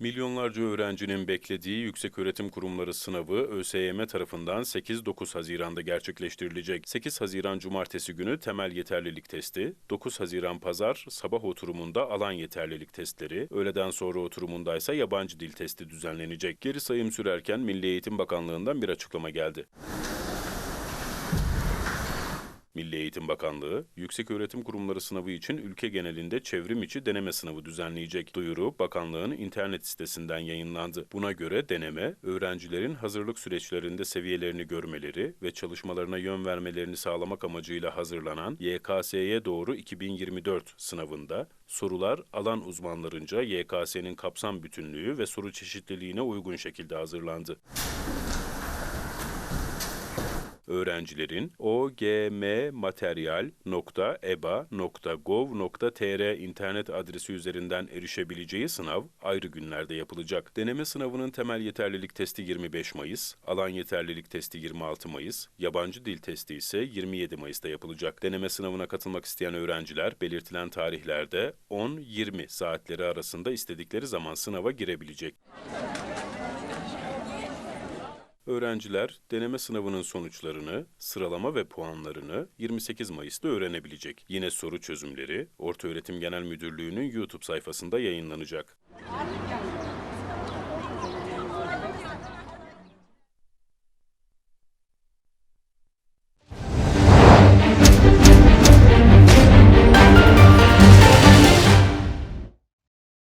Milyonlarca öğrencinin beklediği Yükseköğretim Kurumları sınavı ÖSYM tarafından 8-9 Haziran'da gerçekleştirilecek. 8 Haziran Cumartesi günü temel yeterlilik testi, 9 Haziran Pazar sabah oturumunda alan yeterlilik testleri, öğleden sonra oturumunda ise yabancı dil testi düzenlenecek. Geri sayım sürerken Milli Eğitim Bakanlığı'ndan bir açıklama geldi. Milli Eğitim Bakanlığı, Yükseköğretim Kurumları sınavı için ülke genelinde çevrim içi deneme sınavı düzenleyecek. Duyuru, bakanlığın internet sitesinden yayınlandı. Buna göre deneme, öğrencilerin hazırlık süreçlerinde seviyelerini görmeleri ve çalışmalarına yön vermelerini sağlamak amacıyla hazırlanan YKS'ye doğru 2024 sınavında sorular alan uzmanlarınca YKS'nin kapsam bütünlüğü ve soru çeşitliliğine uygun şekilde hazırlandı. Öğrencilerin ogmmaterial.eba.gov.tr internet adresi üzerinden erişebileceği sınav ayrı günlerde yapılacak. Deneme sınavının temel yeterlilik testi 25 Mayıs, alan yeterlilik testi 26 Mayıs, yabancı dil testi ise 27 Mayıs'ta yapılacak. Deneme sınavına katılmak isteyen öğrenciler belirtilen tarihlerde 10-20 saatleri arasında istedikleri zaman sınava girebilecek. Öğrenciler deneme sınavının sonuçlarını, sıralama ve puanlarını 28 Mayıs'ta öğrenebilecek. Yine soru çözümleri Ortaöğretim Genel Müdürlüğü'nün YouTube sayfasında yayınlanacak.